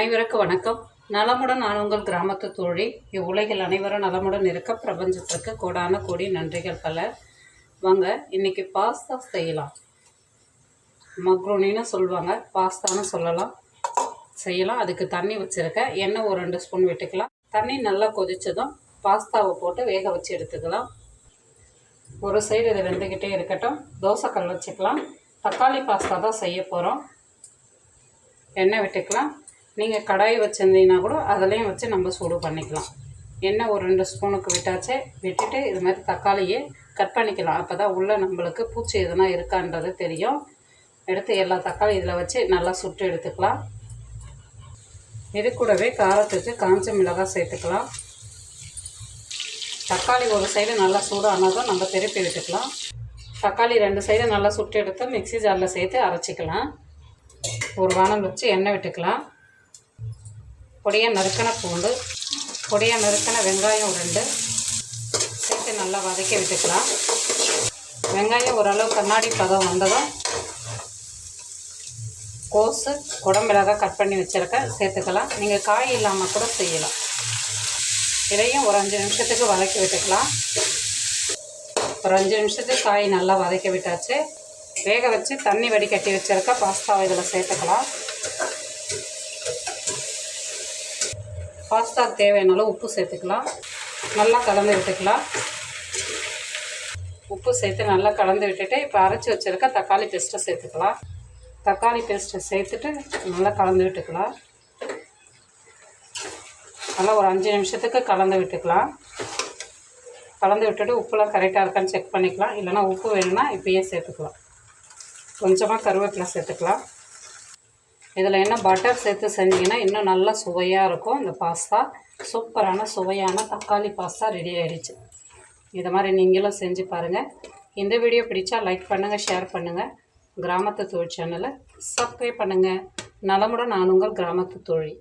அனைவருக்கு வணக்கம். நலமுடன் நான் உங்கள் கிராமத்து தோழி. இவ்வுலகில் அனைவரும் நலமுடன் இருக்க பிரபஞ்சத்திற்கு கோடான கோடி நன்றிகள் பல. வாங்க இன்னைக்கு பாஸ்தா செய்யலாம். மக்ரோனின்னு சொல்லுவாங்க. பாஸ்தான்னு சொல்லலாம். செய்யலாம். அதுக்கு தண்ணி வச்சுருக்கேன். எண்ணெய் ஒரு ரெண்டு ஸ்பூன் விட்டுக்கலாம். தண்ணி நல்லா கொதிச்சதும் பாஸ்தாவை போட்டு வேக வச்சு எடுத்துக்கலாம். ஒரு சைடு இது வெந்துக்கிட்டே இருக்கட்டும். தோசைக்கல் வச்சுக்கலாம். தக்காளி பாஸ்தா தான் செய்ய போகிறோம் எண்ணெய் விட்டுக்கலாம். நீங்கள் கடாய் வச்சுருந்தீங்கன்னா கூட அதுலேயும் வச்சு நம்ம சூடு பண்ணிக்கலாம். எண்ணெய் ஒரு ரெண்டு ஸ்பூனுக்கு விட்டாச்சே. விட்டுட்டு இது மாதிரி தக்காளியை கட் பண்ணிக்கலாம். அப்போ தான் உள்ளே நம்மளுக்கு பூச்சி எதுனா இருக்கான்றது தெரியும். எடுத்து எல்லா தக்காளி இதில் வச்சு நல்லா சுட்டு எடுத்துக்கலாம். இது கூடவே காரத்துக்கு காஞ்ச மிளகாய் சேர்த்துக்கலாம். தக்காளி ஒரு சைடு நல்லா சூடானதும் நம்ம திருப்பி விட்டுக்கலாம் தக்காளி ரெண்டு சைடு நல்லா சுட்டு எடுத்து மிக்ஸி ஜாரில் சேர்த்து அரைச்சிக்கலாம். ஒரு வானம் வச்சு எண்ணெய் விட்டுக்கலாம். பொடியாக நறுக்கின பூண்டு பொடியாக நறுக்கின வெங்காயம் ரெண்டு சேர்த்து நல்லா வதக்கி விட்டுக்கலாம். வெங்காயம் ஓரளவு கண்ணாடி பதம் வந்ததும் கோஸு குடமிளகாய் கட் பண்ணி வச்சுருக்கேன் சேர்த்துக்கலாம். நீங்கள் காய் இல்லாமல் கூட செய்யலாம். இதையும் ஒரு அஞ்சு நிமிஷத்துக்கு வதக்கி விட்டுக்கலாம். ஒரு அஞ்சு நிமிஷத்துக்கு காய் நல்லா வதக்கி விட்டாச்சு. வேக வச்சு தண்ணி வடிகட்டி வச்சுருக்க பாஸ்தாவை இதில் சேர்த்துக்கலாம். பாஸ்தா தேவையான அளவு உப்பு சேர்த்துக்கலாம். நல்லா கலந்து விட்டுக்கலாம். உப்பு சேர்த்து நல்லா கலந்து விட்டுட்டு இப்போ அரைச்சி வச்சுருக்க தக்காளி பேஸ்ட்டை சேர்த்துக்கலாம். தக்காளி பேஸ்ட்டை சேர்த்துட்டு நல்லா கலந்து விட்டுக்கலாம். நல்லா ஒரு அஞ்சு நிமிஷத்துக்கு கலந்து விட்டுக்கலாம். கலந்து விட்டுட்டு உப்புலாம் கரெக்டாக இருக்கான்னு செக் பண்ணிக்கலாம். இல்லைனா உப்பு வேணும்னா இப்பயே சேர்த்துக்கலாம். கொஞ்சமாக கருவேப்பிலை சேர்த்துக்கலாம். இதில் என்ன பட்டர் சேர்த்து செஞ்சிங்கன்னா இன்னும் நல்லா சுவையாக இருக்கும். இந்த பாஸ்தா சூப்பரான சுவையான தக்காளி பாஸ்தா ரெடி ஆகிடுச்சு இதை மாதிரி நீங்களும் செஞ்சு பாருங்கள் இந்த வீடியோ பிடிச்சா லைக் பண்ணுங்கள் ஷேர் பண்ணுங்கள் கிராமத்து தொழில் சேனலை சப்ஸ்கிரைப் பண்ணுங்கள் நலமுடன் நான் உங்கள் கிராமத்து தொழில்